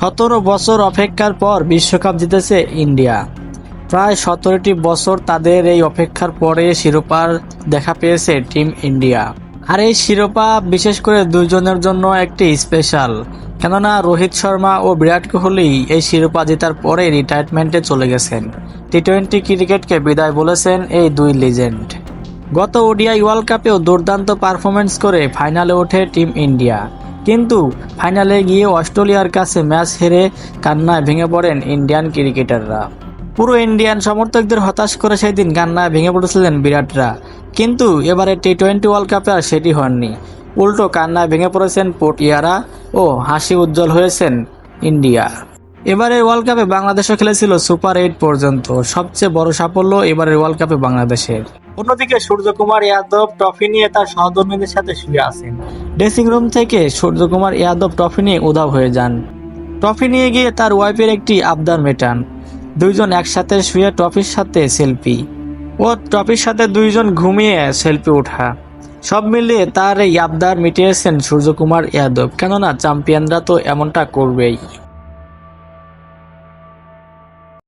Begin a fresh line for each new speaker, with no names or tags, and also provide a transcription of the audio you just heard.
সতেরো বছর অপেক্ষার পর বিশ্বকাপ জিতেছে ইন্ডিয়া। প্রায় সতেরোটি বছর তাদের এই অপেক্ষার পরে শিরোপার দেখা পেয়েছে টিম ইন্ডিয়া। আর এই শিরোপা বিশেষ করে দুইজনের জন্য একটি স্পেশাল। কেননা রোহিত শর্মা ও বিরাট কোহলি এই শিরোপা জেতার পরে রিটায়ারমেন্টে চলে গেছেন। টি টোয়েন্টি ক্রিকেটকে বিদায় বলেছেন এই দুই লিজেন্ড গত ওডিআই ওয়ার্ল্ড কাপেও দুর্দান্ত পারফরমেন্স করে ফাইনালে ওঠে টিম ইন্ডিয়া। কিন্তু ফাইনালে গিয়ে অস্ট্রেলিয়ার কাছে ম্যাচ হেরে কান্নায় ভেঙে পড়েন ইন্ডিয়ান ক্রিকেটাররা। পুরো ইন্ডিয়ান সমর্থকদের হতাশ করে সেই দিন কান্নায় ভেঙে পড়েছিলেন বিরাটরা। কিন্তু এবারে টি টোয়েন্টি ওয়ার্ল্ড কাপে আর সেটি হননি উল্টো কান্নায় ভেঙে পড়েছেন পোটিয়ারা ও হাসি উজ্জ্বল হয়েছেন ইন্ডিয়া। এবারের ওয়ার্ল্ড কাপে বাংলাদেশও খেলেছিল সুপার এইট পর্যন্ত। সবচেয়ে বড় সাফল্য এবারের ওয়ার্ল্ড কাপে বাংলাদেশের। অন্যদিকে সূর্যকুমার যাদব ট্রফি নিয়ে তার সহধর্মীদের সাথে শুয়ে আছেন। ড্রেসিং রুম থেকে সূর্যকুমার যাদব ট্রফি নিয়ে উধাও হয়ে যান। ট্রফি নিয়ে গিয়ে তার ওয়াইফের একটি আবদার মেটান। দুইজন একসাথে শুয়ে ট্রফির সাথে সেলফি। ও ট্রফির সাথে দুইজন ঘুমিয়ে সেলফি ওঠা। সব মিলিয়ে তার এই আবদার মিটিয়েছেন সূর্যকুমার যাদব কেননা চ্যাম্পিয়নরা তো এমনটা করবেই।